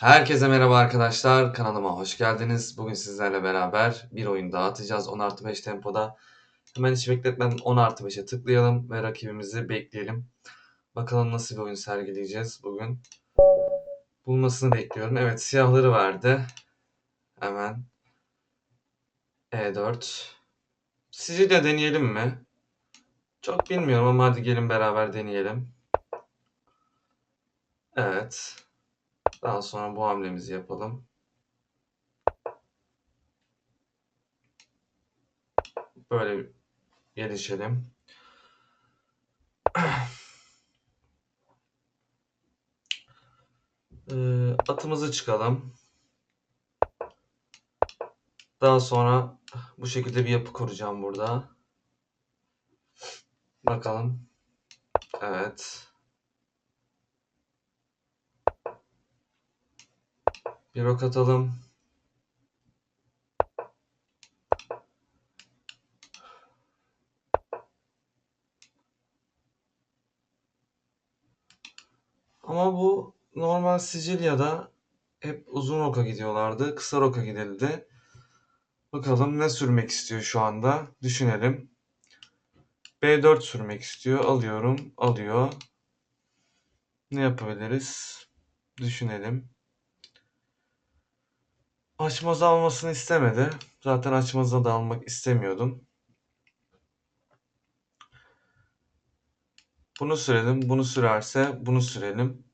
Herkese merhaba arkadaşlar. Kanalıma hoş geldiniz. Bugün sizlerle beraber bir oyun daha atacağız 10 artı 5 tempoda. Hemen hiç bekletmeden 10 artı 5'e tıklayalım ve rakibimizi bekleyelim. Bakalım nasıl bir oyun sergileyeceğiz bugün. Bulmasını bekliyorum. Evet siyahları verdi. Hemen. E4. Sicilya deneyelim mi? Çok bilmiyorum ama hadi gelin beraber deneyelim. Evet. Daha sonra bu hamlemizi yapalım. Böyle gelişelim. Ee, atımızı çıkalım. Daha sonra bu şekilde bir yapı kuracağım burada. Bakalım. Evet. Bir ok atalım. Ama bu normal Sicilya'da hep uzun roka gidiyorlardı. Kısa roka gidildi. Bakalım ne sürmek istiyor şu anda. Düşünelim. B4 sürmek istiyor. Alıyorum. Alıyor. Ne yapabiliriz? Düşünelim. Açmaz almasını istemedi. Zaten açmaza da almak istemiyordum. Bunu sürelim. Bunu sürerse bunu sürelim.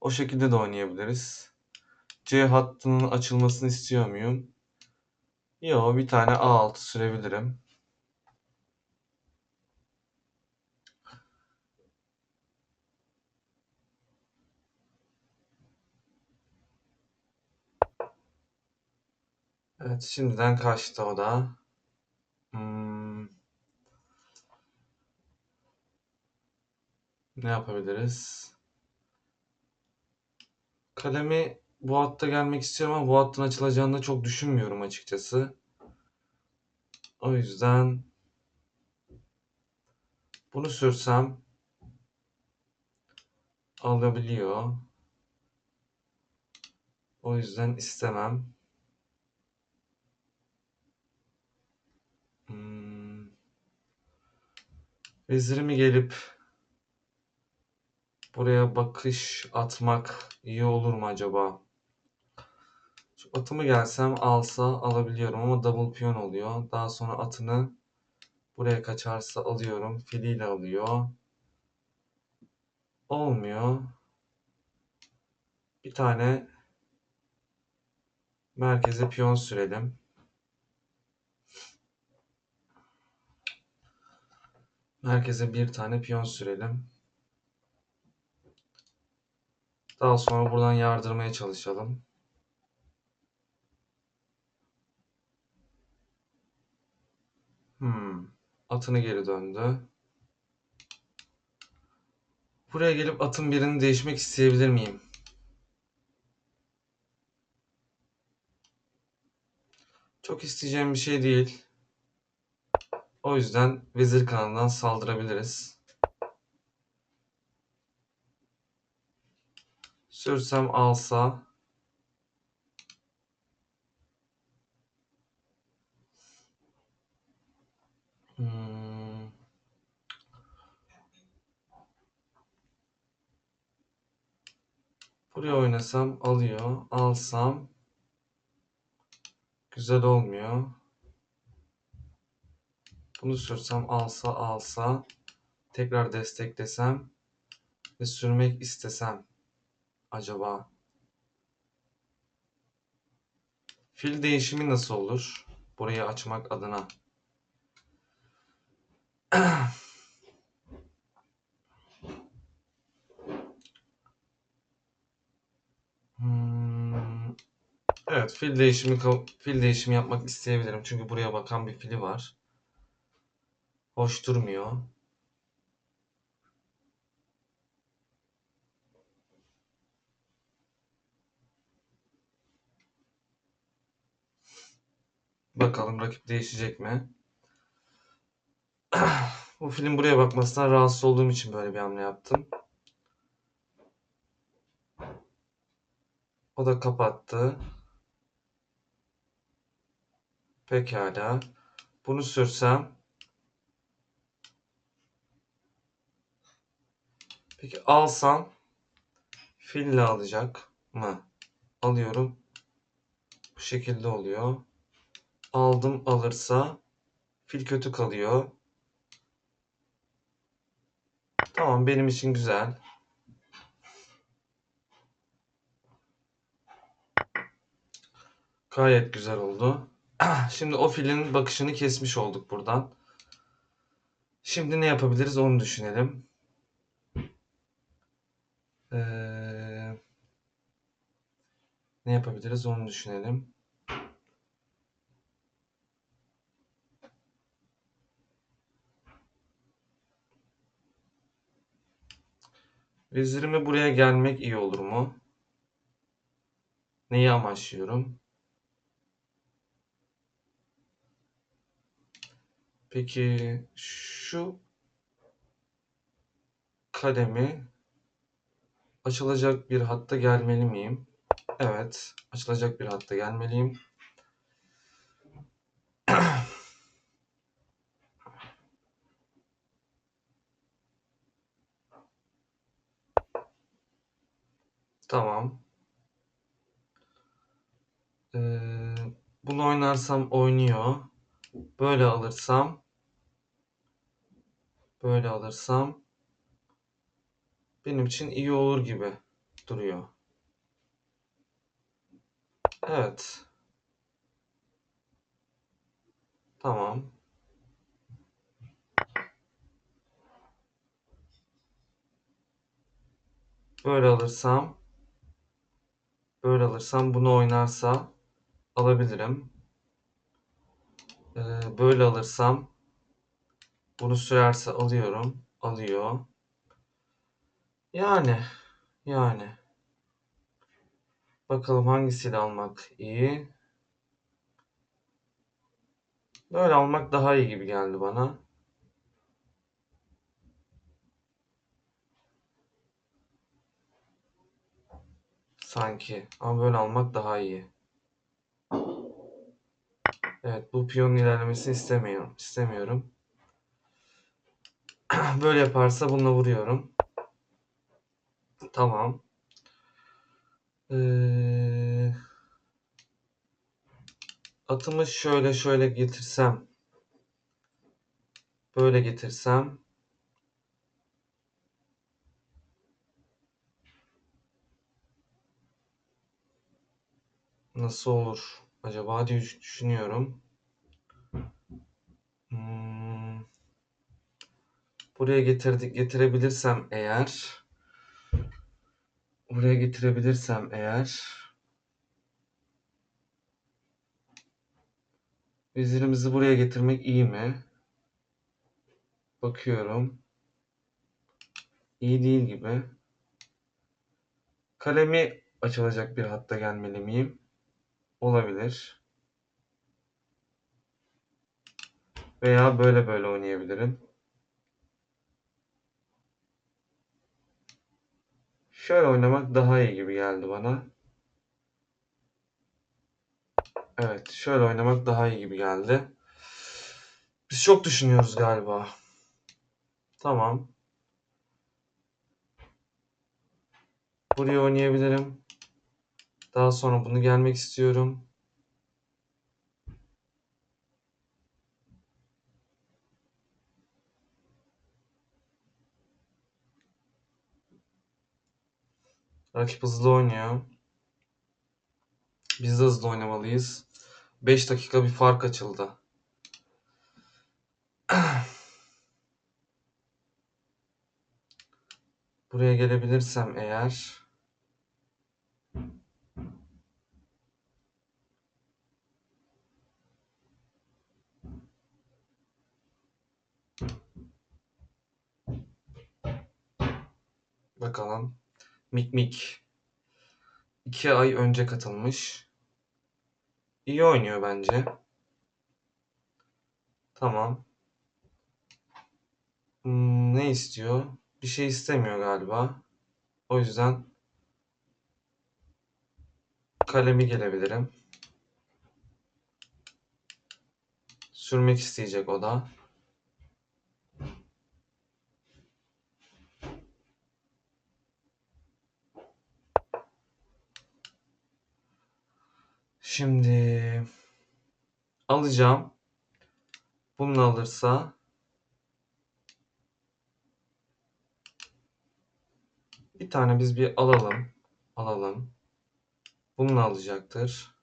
O şekilde de oynayabiliriz. C hattının açılmasını istiyor muyum? Yo bir tane A6 sürebilirim. Evet şimdiden kaçtı o da. Hmm. Ne yapabiliriz? Kalemi bu hatta gelmek istiyorum ama bu hattın açılacağını da çok düşünmüyorum açıkçası. O yüzden bunu sürsem alabiliyor. O yüzden istemem. Vezirimi gelip buraya bakış atmak iyi olur mu acaba? Şu atımı gelsem alsa alabiliyorum ama double piyon oluyor. Daha sonra atını buraya kaçarsa alıyorum. Filiyle alıyor. Olmuyor. Bir tane merkeze piyon sürelim. Merkeze bir tane piyon sürelim. Daha sonra buradan yardırmaya çalışalım. Hmm. Atını geri döndü. Buraya gelip atın birini değişmek isteyebilir miyim? Çok isteyeceğim bir şey değil. O yüzden vezir kanalından saldırabiliriz. Sürsem alsa. Hmm. Buraya oynasam alıyor. Alsam güzel olmuyor. Bunu sürsem alsa alsa tekrar desteklesem ve sürmek istesem acaba fil değişimi nasıl olur? Burayı açmak adına. Hmm. Evet, fil değişimi fil değişimi yapmak isteyebilirim. Çünkü buraya bakan bir fili var. Hoş durmuyor. Bakalım rakip değişecek mi? Bu film buraya bakmasından rahatsız olduğum için böyle bir hamle yaptım. O da kapattı. Pekala. Bunu sürsem. Peki alsam fille alacak mı? Alıyorum. Bu şekilde oluyor. Aldım alırsa fil kötü kalıyor. Tamam benim için güzel. Gayet güzel oldu. Şimdi o filin bakışını kesmiş olduk buradan. Şimdi ne yapabiliriz onu düşünelim. Ee, ne yapabiliriz onu düşünelim. Vezirime buraya gelmek iyi olur mu? Neyi amaçlıyorum? Peki şu kalemi açılacak bir hatta gelmeli miyim? Evet, açılacak bir hatta gelmeliyim. Tamam. Ee, bunu oynarsam oynuyor. Böyle alırsam böyle alırsam benim için iyi olur gibi duruyor. Evet. Tamam. Böyle alırsam böyle alırsam bunu oynarsa alabilirim. Ee, böyle alırsam bunu sürerse alıyorum. Alıyor. Yani yani bakalım hangisiyle almak iyi. Böyle almak daha iyi gibi geldi bana. Sanki. Ama böyle almak daha iyi. Evet bu piyonun ilerlemesini istemiyorum. istemiyorum. böyle yaparsa bununla vuruyorum. Tamam. Ee, atımı şöyle şöyle getirsem. Böyle getirsem. Nasıl olur acaba diye düşünüyorum. Hmm. Buraya getirdik getirebilirsem eğer buraya getirebilirsem eğer vezirimizi buraya getirmek iyi mi? Bakıyorum. İyi değil gibi. Kalemi açılacak bir hatta gelmeli miyim? Olabilir. Veya böyle böyle oynayabilirim. Şöyle oynamak daha iyi gibi geldi bana. Evet, şöyle oynamak daha iyi gibi geldi. Biz çok düşünüyoruz galiba. Tamam. Buraya oynayabilirim. Daha sonra bunu gelmek istiyorum. Rakip hızlı oynuyor. Biz de hızlı oynamalıyız. 5 dakika bir fark açıldı. Buraya gelebilirsem eğer Bakalım. Mik Mik. 2 ay önce katılmış. İyi oynuyor bence. Tamam. Hmm, ne istiyor? Bir şey istemiyor galiba. O yüzden kalemi gelebilirim. Sürmek isteyecek o da. Şimdi alacağım. Bunu alırsa bir tane biz bir alalım. Alalım. Bunu alacaktır.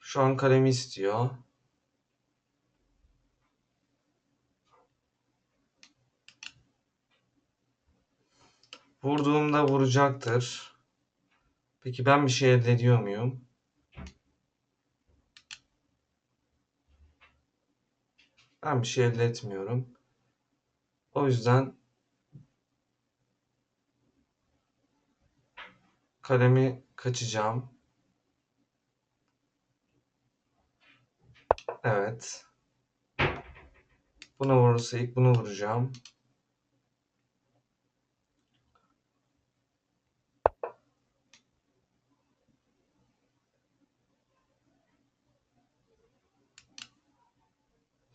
Şu an kalemi istiyor. Vurduğumda vuracaktır. Peki ben bir şey elde ediyor muyum? Ben bir şey elde etmiyorum. O yüzden kalemi kaçacağım. Evet. Buna vurursa ilk bunu vuracağım.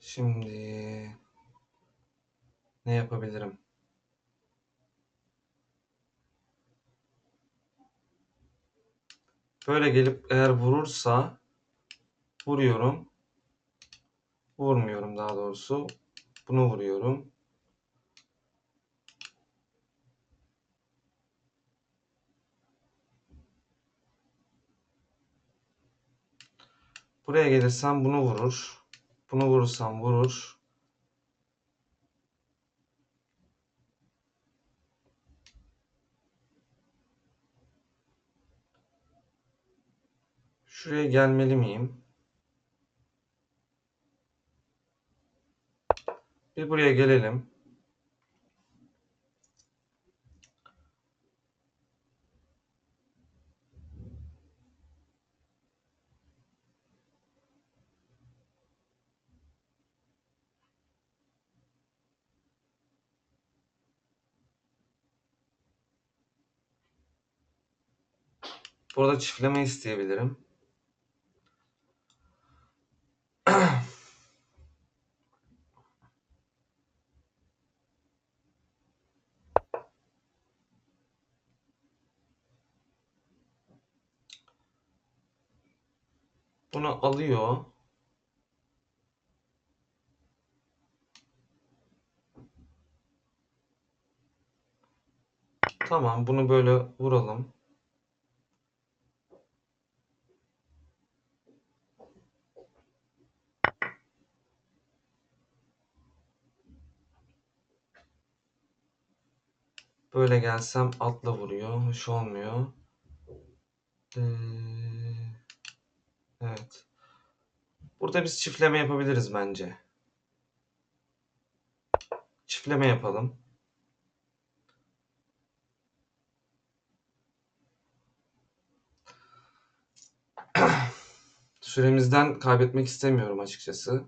Şimdi ne yapabilirim? Böyle gelip eğer vurursa vuruyorum. Vurmuyorum daha doğrusu. Bunu vuruyorum. Buraya gelirsem bunu vurur. Bunu vurursam vurur. Şuraya gelmeli miyim? Bir buraya gelelim. Burada çiftleme isteyebilirim. Bunu alıyor. Tamam, bunu böyle vuralım. Böyle gelsem atla vuruyor. Hoş olmuyor. Ee, evet. Burada biz çiftleme yapabiliriz bence. Çiftleme yapalım. Süremizden kaybetmek istemiyorum açıkçası.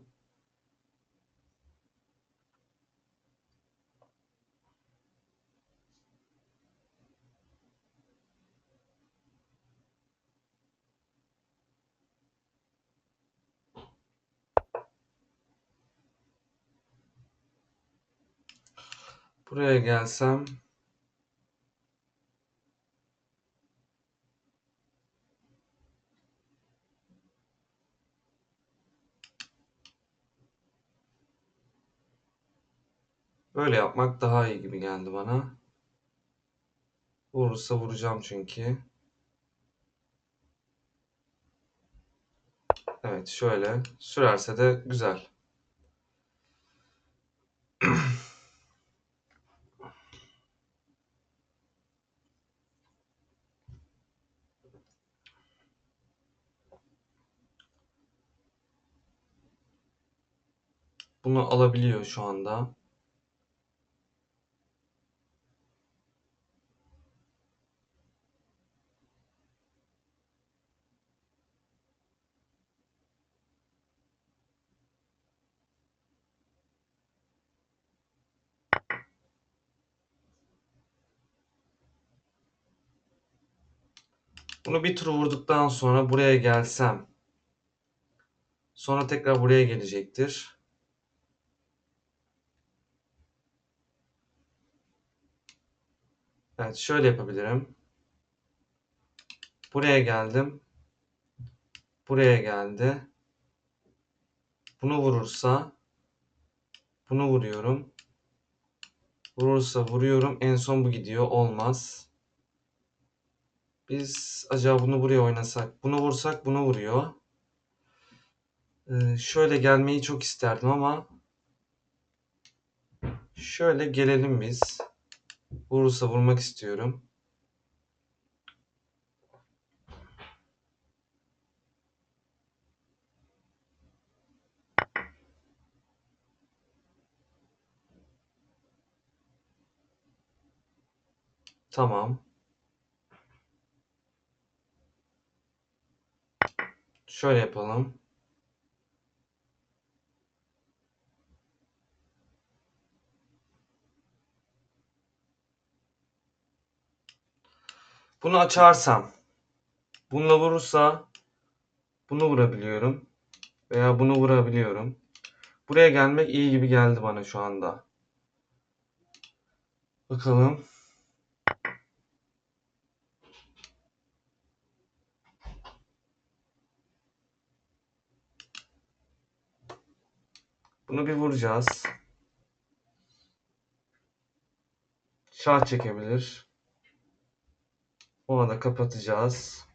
Buraya gelsem Böyle yapmak daha iyi gibi geldi bana. Vurursa vuracağım çünkü. Evet şöyle. Sürerse de güzel. bunu alabiliyor şu anda. Bunu bir tur vurduktan sonra buraya gelsem sonra tekrar buraya gelecektir. Evet şöyle yapabilirim. Buraya geldim. Buraya geldi. Bunu vurursa bunu vuruyorum. Vurursa vuruyorum. En son bu gidiyor. Olmaz. Biz acaba bunu buraya oynasak. Bunu vursak bunu vuruyor. Ee, şöyle gelmeyi çok isterdim ama şöyle gelelim biz. Vurursa vurmak istiyorum. Tamam. Şöyle yapalım. Bunu açarsam bununla vurursa bunu vurabiliyorum veya bunu vurabiliyorum. Buraya gelmek iyi gibi geldi bana şu anda. Bakalım. Bunu bir vuracağız. Şah çekebilir. Ona da kapatacağız.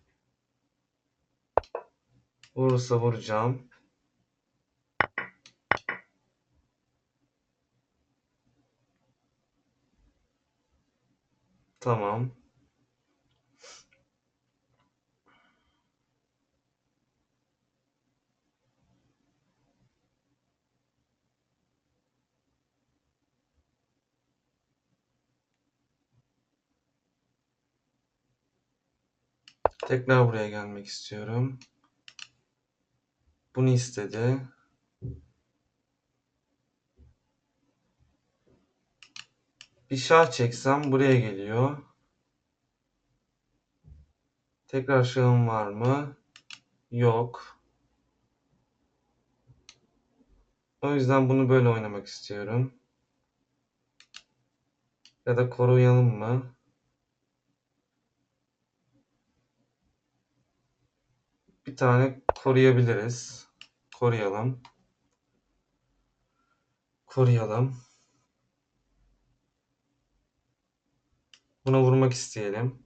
Vurursa vuracağım. Tamam. Tekrar buraya gelmek istiyorum. Bunu istedi. Bir şah çeksem buraya geliyor. Tekrar şahım var mı? Yok. O yüzden bunu böyle oynamak istiyorum. Ya da koruyalım mı? Bir tane koruyabiliriz. Koruyalım. Koruyalım. Buna vurmak isteyelim.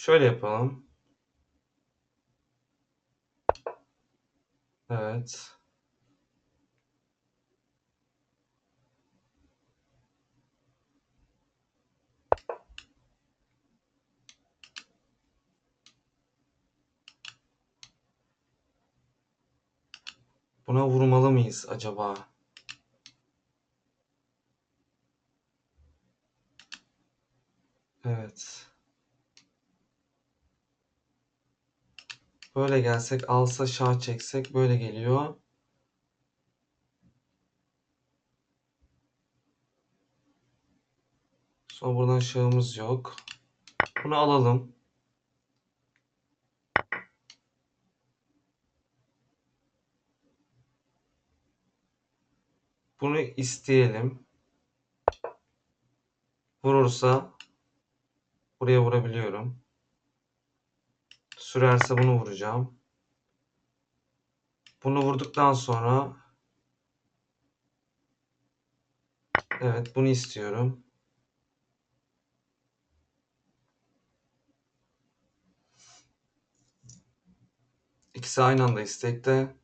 Şöyle yapalım. Evet. Buna vurmalı mıyız acaba? Evet. Böyle gelsek alsa şah çeksek böyle geliyor. Sonra buradan şahımız yok. Bunu alalım. Bunu isteyelim. Vurursa buraya vurabiliyorum. Sürerse bunu vuracağım. Bunu vurduktan sonra evet bunu istiyorum. İkisi aynı anda istekte.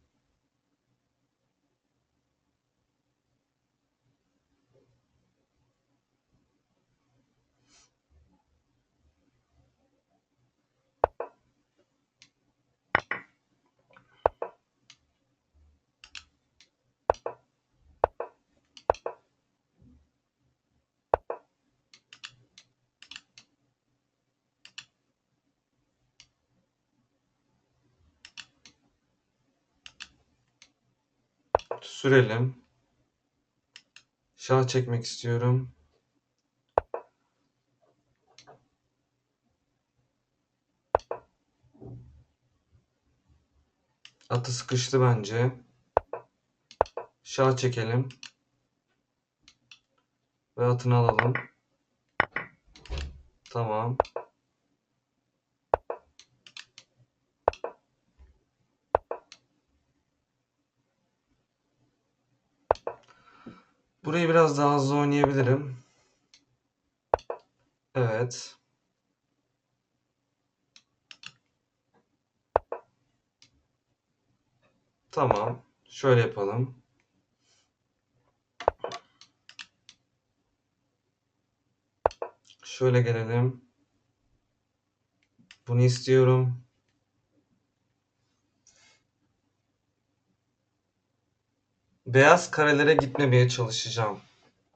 Sürelim. Şah çekmek istiyorum. Atı sıkıştı bence. Şah çekelim. Ve atını alalım. Tamam. Burayı biraz daha hızlı oynayabilirim. Evet. Tamam. Şöyle yapalım. Şöyle gelelim. Bunu istiyorum. Beyaz karelere gitmemeye çalışacağım.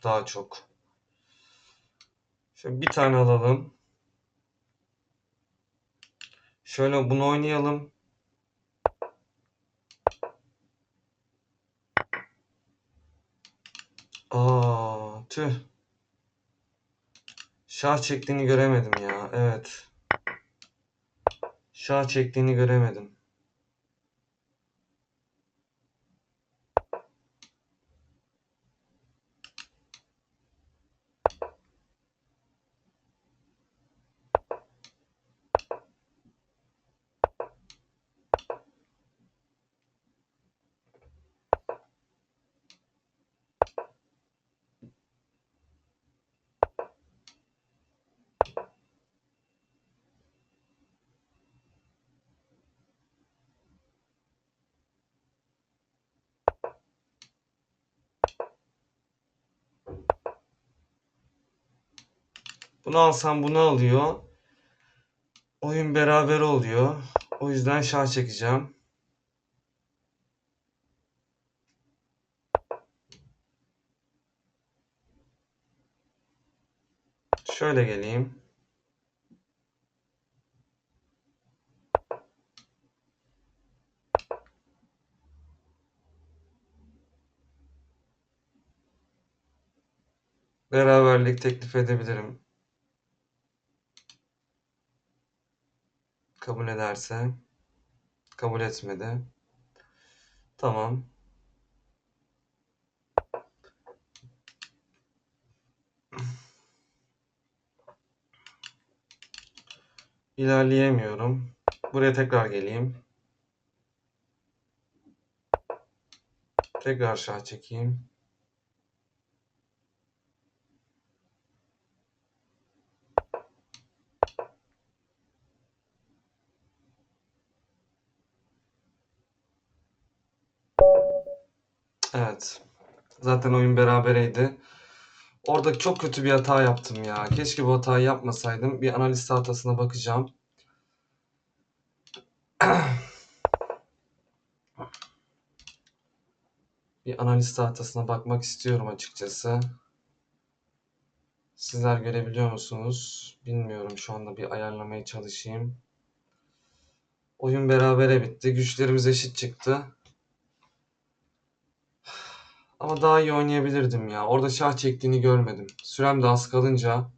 Daha çok. Şöyle bir tane alalım. Şöyle bunu oynayalım. Aa, tüh. Şah çektiğini göremedim ya. Evet. Şah çektiğini göremedim. Bunu alsam bunu alıyor. Oyun beraber oluyor. O yüzden şah çekeceğim. Şöyle geleyim. Beraberlik teklif edebilirim. Kabul ederse. Kabul etmedi. Tamam. İlerleyemiyorum. Buraya tekrar geleyim. Tekrar şah çekeyim. Evet. Zaten oyun berabereydi. Orada çok kötü bir hata yaptım ya. Keşke bu hatayı yapmasaydım. Bir analiz tahtasına bakacağım. bir analiz tahtasına bakmak istiyorum açıkçası. Sizler görebiliyor musunuz? Bilmiyorum. Şu anda bir ayarlamaya çalışayım. Oyun berabere bitti. Güçlerimiz eşit çıktı. Ama daha iyi oynayabilirdim ya. Orada şah çektiğini görmedim. Sürem de az kalınca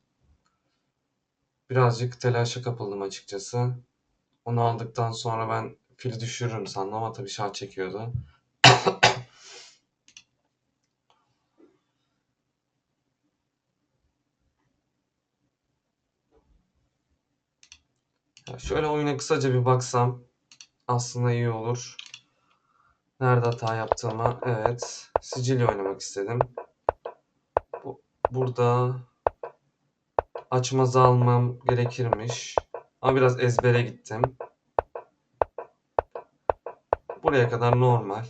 birazcık telaşa kapıldım açıkçası. Onu aldıktan sonra ben fili düşürürüm sandım ama tabii şah çekiyordu. Şöyle oyuna kısaca bir baksam aslında iyi olur. Nerede hata yaptığıma evet. Sicilya oynamak istedim. Bu, burada açmazı almam gerekirmiş. Ama biraz ezbere gittim. Buraya kadar normal.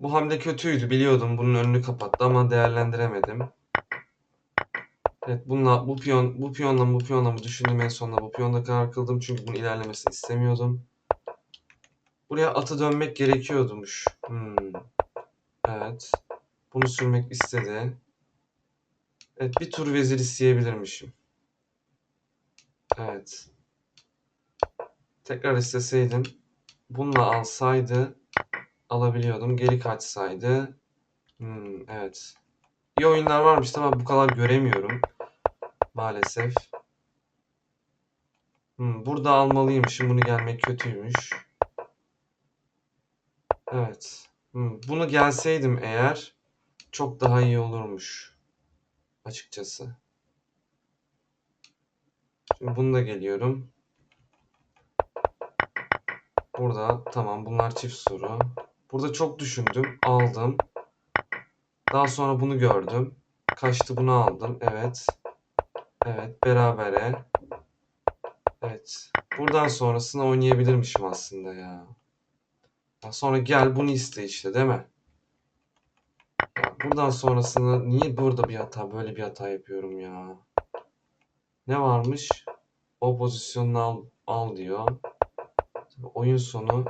Bu hamle kötüydü biliyordum. Bunun önünü kapattı ama değerlendiremedim. Evet bununla bu piyon bu piyonla bu piyonla mı düşündüm en sonunda bu piyonda karar kıldım çünkü bunun ilerlemesini istemiyordum. Buraya atı dönmek gerekiyormuş. Hmm. Evet. Bunu sürmek istedi. Evet bir tur vezir isteyebilirmişim. Evet. Tekrar isteseydim bununla alsaydı alabiliyordum. Geri kaçsaydı. Hmm, evet. İyi oyunlar varmış ama bu kadar göremiyorum. Maalesef. Hmm, burada almalıymışım. Bunu gelmek kötüymüş. Evet. Bunu gelseydim eğer çok daha iyi olurmuş. Açıkçası. Şimdi bunu da geliyorum. Burada tamam bunlar çift soru. Burada çok düşündüm. Aldım. Daha sonra bunu gördüm. Kaçtı bunu aldım. Evet. Evet. Berabere. Evet. Buradan sonrasını oynayabilirmişim aslında ya. Sonra gel bunu iste işte değil mi? Buradan sonrasını niye burada bir hata böyle bir hata yapıyorum ya? Ne varmış? O pozisyonunu al, al diyor. Oyun sonu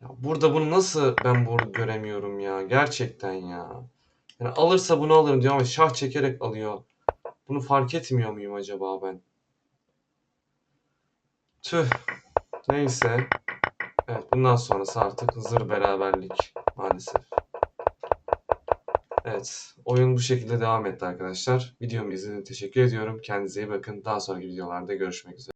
Ya burada bunu nasıl ben bunu göremiyorum ya? Gerçekten ya. Yani alırsa bunu alırım diyor ama şah çekerek alıyor. Bunu fark etmiyor muyum acaba ben? Tüh. Neyse. Evet bundan sonrası artık zır beraberlik maalesef. Evet. Oyun bu şekilde devam etti arkadaşlar. Videomu izlediğiniz için teşekkür ediyorum. Kendinize iyi bakın. Daha sonraki videolarda görüşmek üzere.